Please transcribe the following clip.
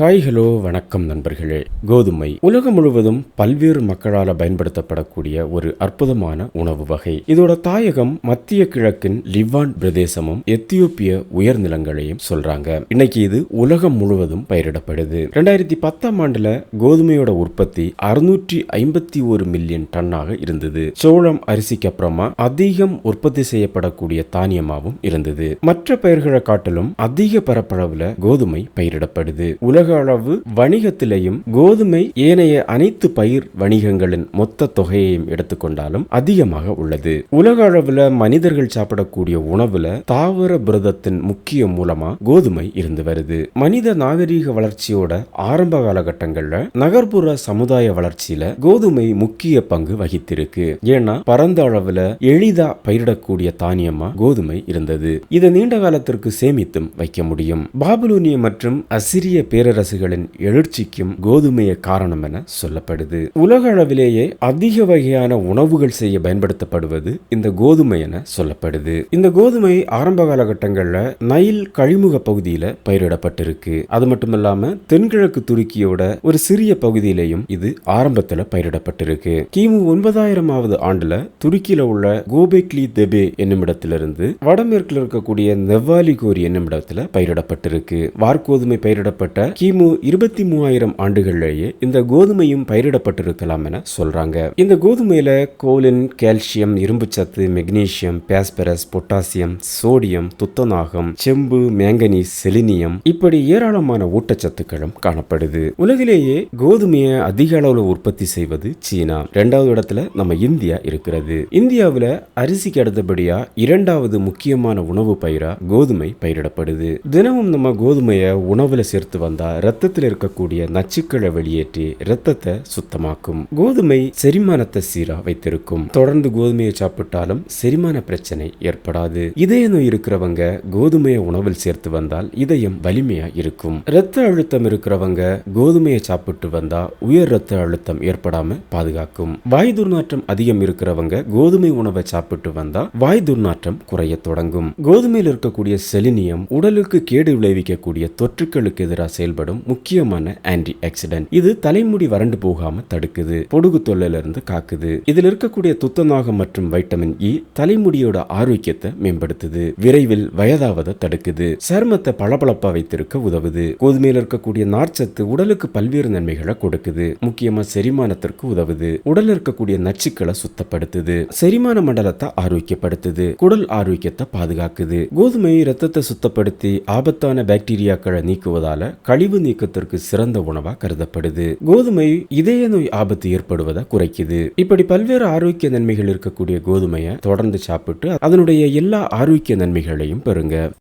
Hi hello வணக்கம் நண்பர்களே. கோதுமை உலகம் முழுவதும் பல்வேறு மக்களால் பயன்படுத்தப்படக்கூடிய ஒரு அற்புதமான உணவு வகை. இதோட தாயகம் மத்திய கிழக்கின் லிவான் பிரதேசமும் எத்தியோப்பிய உயர்நிலங்களையும் சொல்றாங்க. இன்னைக்கு இது உலகம் முழுவதும் பயிரிடப்படுது. ரெண்டாயிரத்தி பத்தாம் ஆண்டுல கோதுமையோட உற்பத்தி அறுநூற்றி ஐம்பத்தி ஒரு மில்லியன் டன்னாக இருந்தது. சோளம் அரிசிக்கு அப்புறமா அதிகம் உற்பத்தி செய்யப்படக்கூடிய தானியமாகவும் இருந்தது. மற்ற பயிர்களை காட்டிலும் அதிக பரப்பளவுல கோதுமை பயிரிடப்படுது. உலக அளவு வணிகத்திலையும் கோதுமை ஏனைய அனைத்து பயிர் வணிகங்களின் மொத்த தொகையையும் எடுத்துக்கொண்டாலும் அதிகமாக உள்ளது. உலக அளவுல மனிதர்கள் சாப்பிடக்கூடிய உணவுல தாவர புரதத்தின் முக்கிய மூலமா கோதுமை இருந்து வருது. மனித நாகரீக வளர்ச்சியோட ஆரம்ப காலகட்டங்கள்ல நகர்ப்புற சமுதாய வளர்ச்சியில கோதுமை முக்கிய பங்கு வகித்திருக்கு. ஏன்னா பரந்த அளவுல எளிதா பயிரிடக்கூடிய தானியமா கோதுமை இருந்தது. இதை நீண்ட காலத்திற்கு சேமித்தும் வைக்க முடியும். பாபுலோனிய மற்றும் அசிரிய அரசுகளின் எழுச்சிக்கும் கோதுமையை காரணம் என சொல்லப்படுது. உலக அளவிலேயே அதிக வகையான உணவுகள் செய்ய பயன்படுத்தப்படுவது இந்த கோதுமை என சொல்லப்படுது. இந்த கோதுமை ஆரம்ப காலகட்டங்களில் நைல் கழிமுக பகுதியில் பயிரிடப்பட்டிருக்கு. அது மட்டும் இல்லாம தென்கிழக்கு துருக்கியோட ஒரு சிறிய பகுதியிலையும் இது ஆரம்பத்தில் பயிரிடப்பட்டிருக்கு. கிமு ஒன்பதாயிரமாவது ஆண்டுல துருக்கியில உள்ள கோபெக்லி தெபே என்னும் இடத்திலிருந்து வடமேற்கில் இருக்கக்கூடிய நெவ்வாலிகோரி என்னும் இடத்துல பயிரிடப்பட்டிருக்கு. வார்கோதுமை பயிரிடப்பட்ட கிமு இருபத்தி மூவாயிரம் ஆண்டுகளிலேயே இந்த கோதுமையும் பயிரிடப்பட்டிருக்கலாம் என சொல்றாங்க. இந்த கோதுமையில கோலின் கால்சியம் இரும்புச்சத்து மெக்னீசியம் பாஸ்பரஸ் பொட்டாசியம் சோடியம் துத்தநாகம் செம்பு மேங்கனீஸ் செலினியம் இப்படி ஏராளமான ஊட்டச்சத்துக்களும் காணப்படுது. உலகிலேயே கோதுமையை அதிக அளவுல உற்பத்தி செய்வது சீனா. இரண்டாவது இடத்துல நம்ம இந்தியா இருக்கிறது. இந்தியாவில் அரிசிக்கு அடுத்தபடியா இரண்டாவது முக்கியமான உணவு பயிரா கோதுமை பயிரிடப்படுது. தினமும் நம்ம கோதுமையை உணவுல சேர்த்து வந்தா ரத்தத்தில் இருக்கக்கூடிய நச்சுக்களை வெளியேற்றி ரத்தத்தை சுத்தமாக்கும். கோதுமை செரிமானத்தை சீரா வைத்திருக்கும். தொடர்ந்து கோதுமையை சாப்பிட்டாலும் செரிமான பிரச்சனை ஏற்படாது. இதய நோய் இருக்கிறவங்க கோதுமையை உணவில் சேர்த்து வந்தால் இதயம் வலிமையா இருக்கும். இரத்த அழுத்தம் இருக்கிறவங்க கோதுமையை சாப்பிட்டு வந்தா உயர் ரத்த அழுத்தம் ஏற்படாம பாதுகாக்கும். வாய் துர்நாற்றம் அதிகம் இருக்கிறவங்க கோதுமை உணவை சாப்பிட்டு வந்தா வாய் துர்நாற்றம் குறைய தொடங்கும். கோதுமையில் இருக்கக்கூடிய செலினியம் உடலுக்கு கேடு விளைவிக்கக்கூடிய தொற்றுக்களுக்கு எதிராக செயல்படும் முக்கியமான ஆன்டி ஆக்சிடென்ட் இது தலைமுடி வறண்டு போகாம தடுக்குது பொடுகு தொல்லையில இருந்து காக்குது. இதில் இருக்கக்கூடிய துத்தநாகம் மற்றும் வைட்டமின் இ e தலைமுடியோட ஆரோக்கியத்தை மேம்படுத்துது. விரைவில் வயதாவதை தடுக்குது. சருமத்தை பளபளப்பா வைத்திருக்க உதவுது. கோதுமையில் இருக்கக்கூடிய நார்ச்சத்து உடலுக்கு பல்வேறு நன்மைகளை கொடுக்குது. முக்கியமா செரிமானத்திற்கு உதவுது. உடல் இருக்கக்கூடிய நச்சுக்களை சுத்தப்படுத்துது. செரிமான மண்டலத்தை ஆரோக்கியப்படுத்துது. குடல் ஆரோக்கியத்தை பாதுகாக்குது. கோதுமை ரத்தத்தை சுத்தப்படுத்தி ஆபத்தான பாக்டீரியாக்களை நீக்குவதால கழிவு கழிவு நீக்கத்திற்கு சிறந்த உணவா கருதப்படுது. கோதுமை இதய நோய் ஆபத்து ஏற்படுவதை குறைக்குது. இப்படி பல்வேறு ஆரோக்கிய நன்மைகள் இருக்கக்கூடிய கோதுமையை தொடர்ந்து சாப்பிட்டு அதனுடைய எல்லா ஆரோக்கிய நன்மைகளையும் பெறுங்க.